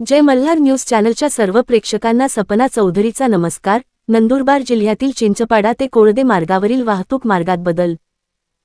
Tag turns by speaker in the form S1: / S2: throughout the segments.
S1: जय Malhar news चॅनलच्या सर्व प्रेक्षकांना सपना चौधरीचा नमस्कार. नंदुरबार जिल्ह्यातील चिंचपाडा ते कोळदे मार्गावरील वाहतूक मार्गात बदल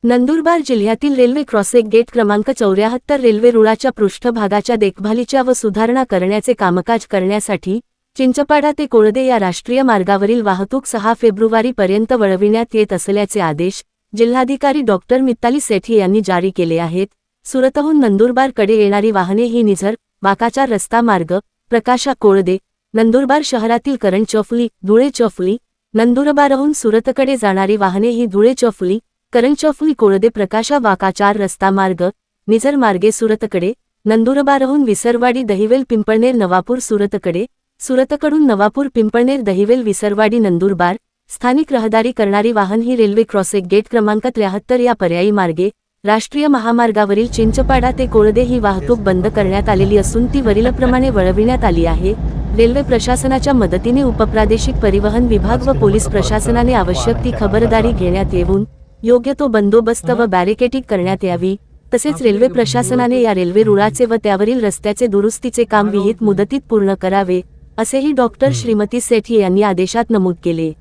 S1: नंदुरबार जिल्ह्यातील रेल्वे क्रॉसिंग गेट क्रमांक चौऱ्याहत्तर रेल्वे रुळाच्या पृष्ठभागाच्या देखभालीच्या व सुधारणा करण्याचे कामकाज करण्यासाठी चिंचपाडा ते कोळदे या राष्ट्रीय मार्गावरील वाहतूक सहा फेब्रुवारीपर्यंत वळविण्यात येत असल्याचे आदेश जिल्हाधिकारी डॉक्टर मित्ताली सेठी यांनी जारी केले आहेत. सुरतहून नंदुरबारकडे येणारी वाहने ही निझर बाकाचार रस्ता मार्ग प्रकाशा कोळदे नंदुरबार शहरातील करण चौफली धुळे चौफली नंदुरबारहून सुरतकडे जाणारी वाहने ही धुळे चौफली करण चौफली कोळदे प्रकाशा वाकाचार रस्ता मार्ग निझर मार्गे सुरतकडे नंदुरबारहून विसरवाडी दहिवेल पिंपळनेर नवापूर सुरतकडे सुरतकडून नवापूर पिंपळनेर दहिवेल विसरवाडी नंदुरबार स्थानिक रहदारी करणारी वाहन ही रेल्वे क्रॉसिंग गेट क्रमांक त्र्याहत्तर या पर्यायी मार्गे राष्ट्रीय महामार्गावरील चिंचपाडा ते कोळदे ही वाहतूक बंद करण्यात आलेली असून ती वरीलप्रमाणे वळविण्यात आली आहे. रेल्वे प्रशासनाच्या मदतीने उपप्रादेशिक परिवहन विभाग व पोलीस प्रशासनाने आवश्यक ती खबरदारी घेण्यात येऊन योग्य तो बंदोबस्त व बॅरिकेटिंग करण्यात यावी. तसेच रेल्वे प्रशासनाने या रेल्वे रुळाचे व त्यावरील रस्त्याचे दुरुस्तीचे काम विहित मुदतीत पूर्ण करावे. असेही डॉक्टर श्रीमती सेठी यांनी आदेशात नमूद केले.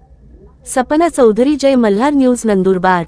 S1: सपना चौधरी जय मल्हार न्यूज नंदुरबार.